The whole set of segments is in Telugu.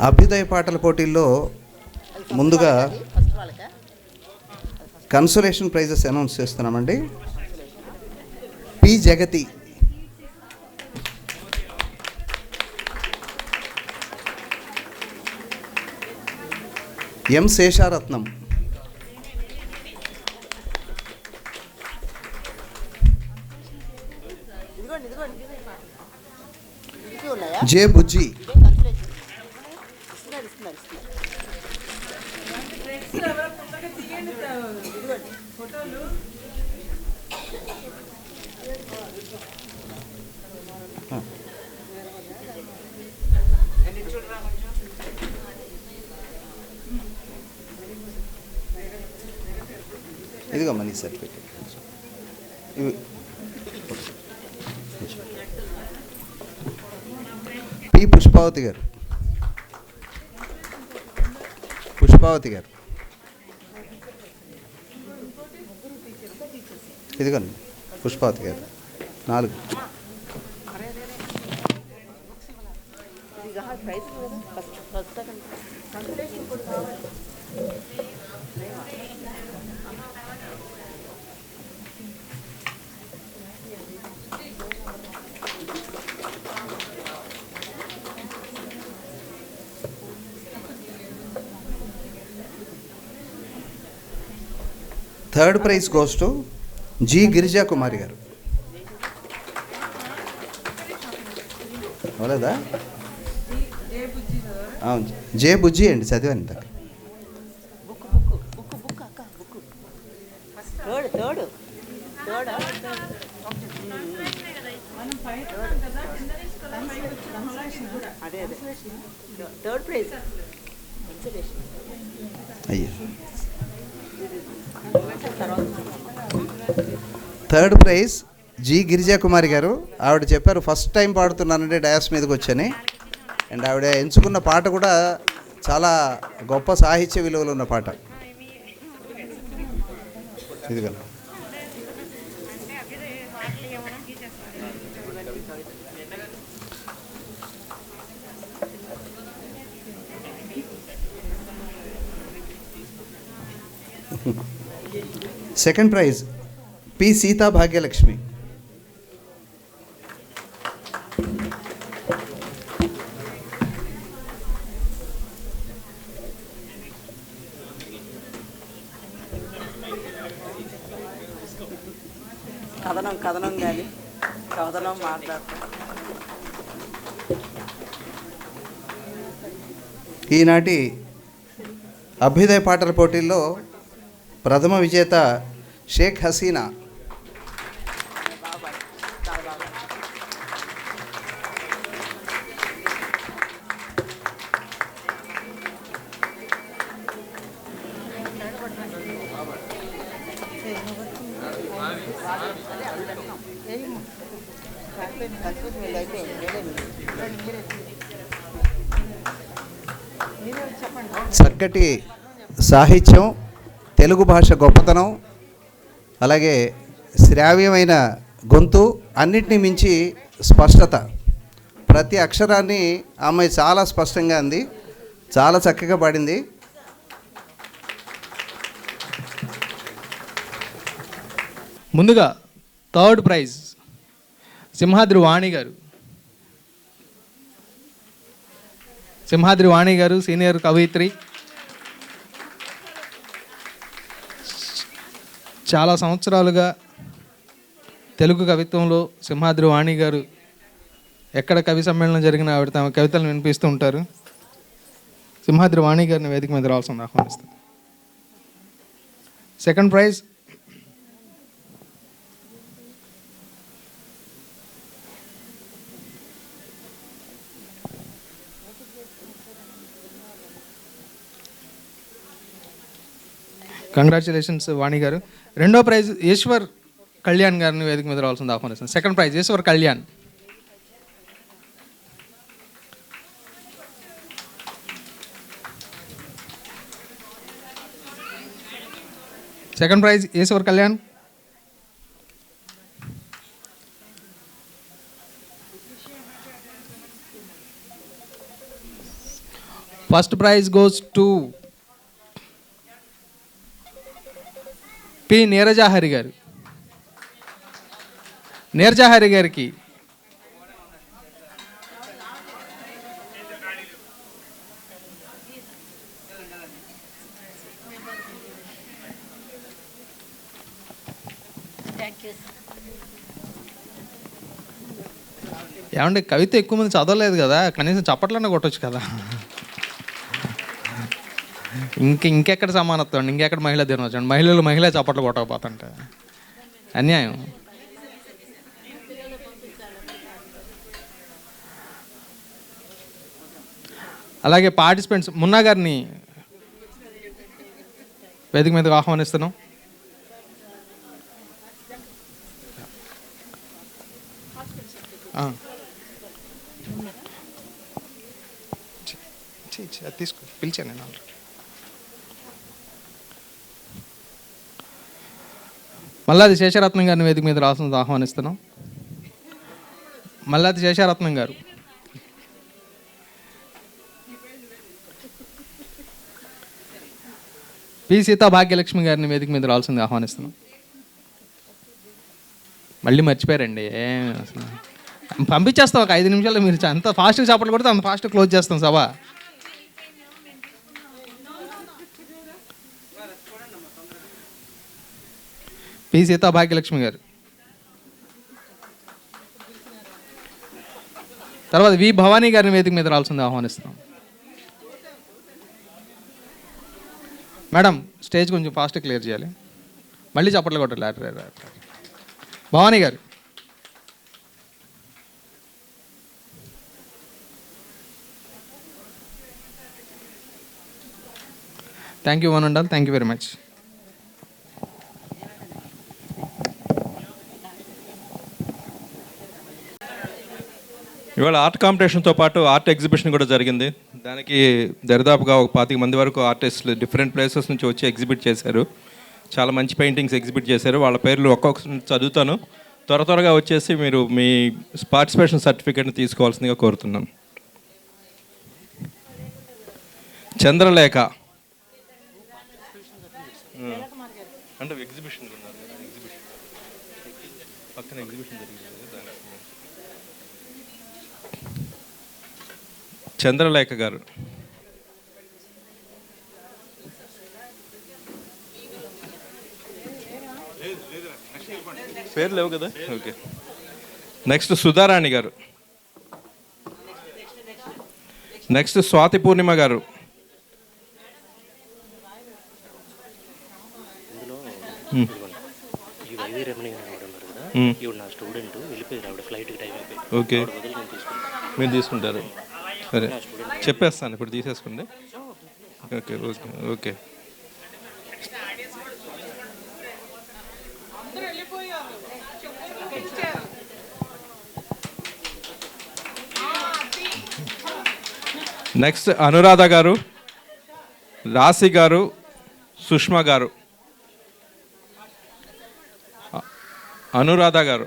అభ్యుదయ పాటల పోటీల్లో ముందుగా కన్సోలేషన్ ప్రైజెస్ అనౌన్స్ చేస్తున్నామండి. P. Jagathi. M. Sesharatnam. J. Bujji ఇదే కన్సలేషన్ ఇస్తున్నారు ఇస్తున్నారు ఇస్తున్నారు ఇదిగోండి ఇదిగో మనీ సర్టిఫికేట్ ఇవి. పి పుష్పావతి గారు. పుష్పావతి గారు. ఇదిగోండి పుష్పావతి గారు. నాలుగు ఇది కాదు ప్రైస్ కదా ఫస్ట్ ఫస్ట్ సెకండ్ కన్సలేషన్ ఇప్పుడు కావాలి third prize goes to G Girija Kumari garu. అవలేదా అవును. జే బుజ్జి అండి చదివాను ఇంతకు బుక్ బుక్ బుక్ బుక్ అక్క బుక్ థర్డ్ థర్డ్ థర్డ్ అదే అదే థర్డ్ ప్రైజ్ కన్సలేషన్ అయ్యో తర్వాత third prize G Girija Kumari garu. ఆవిడ చెప్పారు ఫస్ట్ టైం పాడుతున్నానంటే డయాస్ మీదకి వచ్చని. అండ్ ఆవిడ ఎంచుకున్న పాట కూడా చాలా గొప్ప సాహిత్య విలువలు ఉన్న పాట. ఇదిగో. Second prize P Seetha Bhagyalakshmi కథనం కథనం కానీ కథనం మాట్లాడతాం. ఈనాటి అభ్యుదయ పాటల పోటీల్లో ప్రథమ విజేత షేక్ హసీనా చక్కటి సాహిత్యం తెలుగు భాష గొప్పతనం అలాగే శ్రావ్యమైన గొంతు అన్నిటిని మించి స్పష్టత. ప్రతి అక్షరాన్ని ఆమె చాలా స్పష్టంగా అంది చాలా చక్కగా పాడింది. ముందుగా థర్డ్ ప్రైజ్ సింహాద్రి వాణి గారు. సింహాద్రి వాణి గారు సీనియర్ కవయిత్రి. చాలా సంవత్సరాలుగా తెలుగు కవిత్వంలో సింహాద్రి వాణి గారు ఎక్కడ కవి సమ్మేళనం జరిగినా ఆవిడ తమ కవితలను వినిపిస్తూ ఉంటారు. సింహాద్రి వాణి గారిని వేదిక మీద రావాల్సింది ఆహ్వానిస్తాను. Second prize congratulations Vani garu. రెండో ప్రైజ్ ఈశ్వర్ కళ్యాణ్ గారిని వేదిక మీద రావాల్సింది ఆహ్వానిస్తాను second prize Eshwar Kalyan. Second prize Eshwar Kalyan. First prize goes to P Neerajahari garu. Neerajahari గారికి. ఏమంటే కవిత ఎక్కువ మంది చదవలేదు కదా కనీసం చప్పట్లన్నా కొట్టొచ్చు కదా. ఇంక ఇంకెక్కడ సమానత్వం అండి? ఇంకెక్కడ మహిళ దినోత్సవం మహిళలు మహిళా చప్పట్లు కొట్టకపోతుంటే. అన్యాయం. అలాగే పార్టిసిపెంట్స్ మున్నా గారిని వేదిక మీదకి ఆహ్వానిస్తున్నాం. తీసుకో. పిలిచాను నేను ఆల్రెడీ. మల్లాది శేషరత్నం గారిని వేదిక మీద రాసిన ఆహ్వానిస్తున్నాం. మల్లాది శేషరత్నం గారు. పి. సీతా భాగ్యలక్ష్మి గారిని వేదిక మీద రాల్సింది ఆహ్వానిస్తున్నాం. మళ్ళీ మర్చిపోయారండి ఏం అసలు. పంపించేస్తాం ఒక ఐదు నిమిషాల్లో మీరు అంత ఫాస్ట్గా చప్పట్లు కొడితే అంత ఫాస్ట్గా క్లోజ్ చేస్తాం సభ. పి సీతా భాగ్యలక్ష్మి గారు. తర్వాత వి భవానీ గారిని వేదిక మీద రావాల్సింది ఆహ్వానిస్తున్నాం. మేడం స్టేజ్ కొంచెం ఫాస్ట్ క్లియర్ చేయాలి. మళ్ళీ చప్పట్లు కొట్టాలి. అట్లా, Bhavani garu. Thank you one and all thank you very much ఇవాళ ఆర్ట్ కాంపిటీషన్తో పాటు ఆర్ట్ ఎగ్జిబిషన్ కూడా జరిగింది. దానికి దరిదాపుగా ఒక పాతిక మంది వరకు ఆర్టిస్టులు డిఫరెంట్ ప్లేసెస్ నుంచి వచ్చి ఎగ్జిబిట్ చేశారు. చాలా మంచి పెయింటింగ్స్ ఎగ్జిబిట్ చేశారు. వాళ్ళ పేర్లు ఒక్కొక్క చదువుతాను. త్వర త్వరగా వచ్చేసి మీరు మీ పార్టిసిపేషన్ సర్టిఫికేట్ని తీసుకోవాల్సిందిగా కోరుతున్నాను. చంద్రలేఖ. అంటే ఎగ్జిబిషన్ ఎగ్జిబిషన్ పక్కన ఎగ్జిబిషన్ జరిగింది కదా, దానికి చంద్రలేఖ గారు. పేరు లేవు కదా? ఓకే. నెక్స్ట్ సుధారాణి గారు. నెక్స్ట్ స్వాతి పూర్ణిమ గారు. ఓకే నేను తీసుకుంటాను. మీరు తీసుకుంటారు. సరే. చెప్పేస్తాను ఇప్పుడు తీసేసుకోండి. Okay okay okay. Next Anuradha garu Rashi garu Sushma గారు. అనురాధ గారు.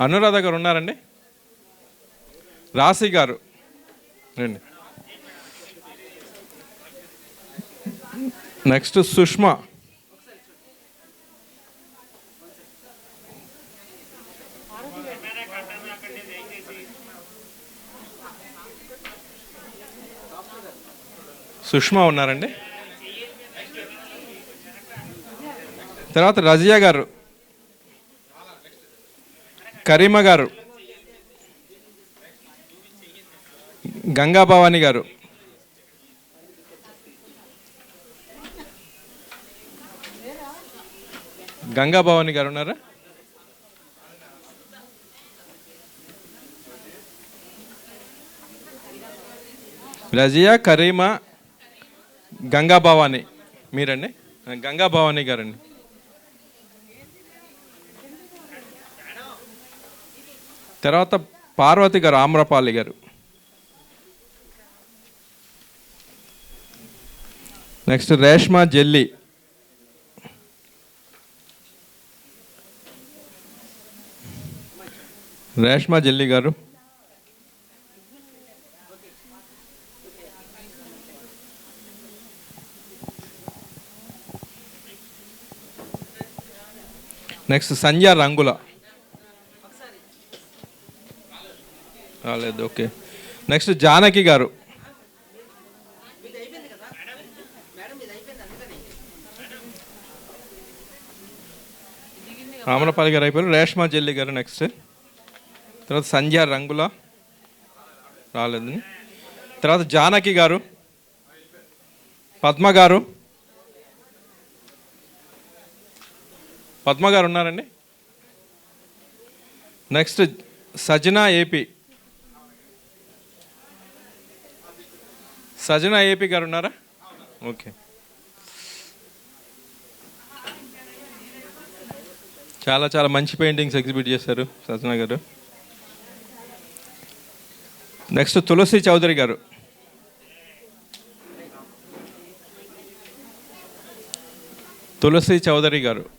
అనురాధ గారు ఉన్నారండి? రాశి గారు. రండి. నెక్స్ట్ సుష్మా. సుష్మా ఉన్నారండి? తర్వాత రజియా గారు. కరీమ గారు. గంగా భవాని గారు. గంగా భవాని గారు ఉన్నారా? రజియా కరీమా గంగా భవాని మీరండి? గంగా భవాని గారండి. తర్వాత పార్వతి గారు ఆమ్రపాలి గారు. నెక్స్ట్ రేష్మా జెల్లి. రేష్మా జెల్లి గారు. నెక్స్ట్ సంజయ్ రంగుల. రాలేదు ఓకే. నెక్స్ట్ జానకి గారు. రామలపాలి గారు అయిపోయారు. రేష్మా జల్లి గారు నెక్స్ట్ తర్వాత సంధ్య రంగుల రాలేదు. తర్వాత జానకి గారు. పద్మ గారు. పద్మ గారు ఉన్నారండి. Next Sajana AP. Sajana AP garu ఉన్నారా? ఓకే. చాలా చాలా మంచి పెయింటింగ్స్ ఎగ్జిబిట్ చేశారు సజన గారు. నెక్స్ట్ తులసి చౌదరి గారు. తులసి చౌదరి గారు.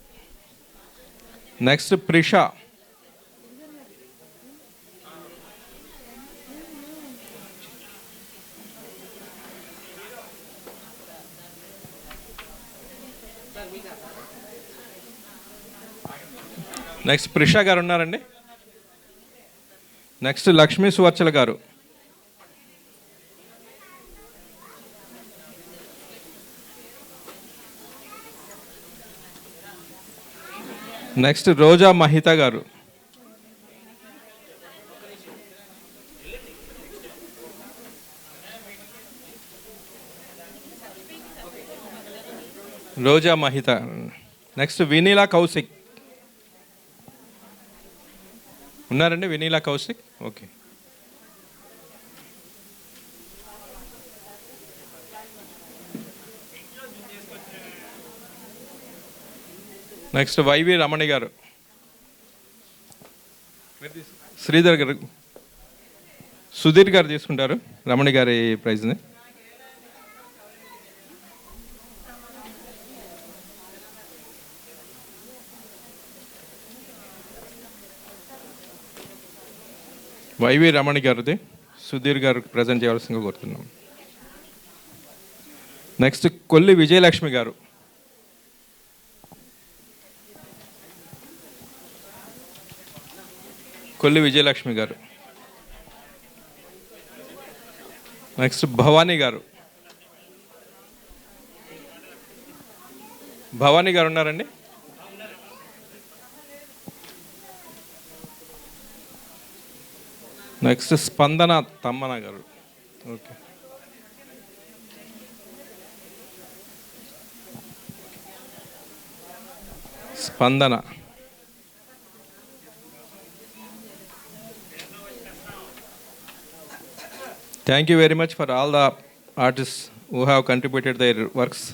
నెక్స్ట్ ప్రిషా. నెక్స్ట్ ప్రిష గారు ఉన్నారండి. నెక్స్ట్ లక్ష్మీ సువర్చల గారు. నెక్స్ట్ రోజా మహిత గారు. రోజా మహిత నెక్స్ట్ వినీలా కౌశిక్ ఉన్నారండి Venila Kaushik? Okay. Next Y V Ramani garu. Sridhar garu Sudheer గారు తీసుకుంటారు రమణి గారి ప్రైజ్ని. వైవి రమణి గారిది. సుధీర్ గారు ప్రజెంట్ చేయవలసిందిగా కోరుతున్నాం. నెక్స్ట్ కొల్లి విజయలక్ష్మి గారు. కొల్లి విజయలక్ష్మి గారు. నెక్స్ట్ భవానీ గారు. భవానీ గారు ఉన్నారండి? నెక్స్ట్ స్పందన Tammana garu okay. Spandana. Thank you very much for all the artist who have contributed their works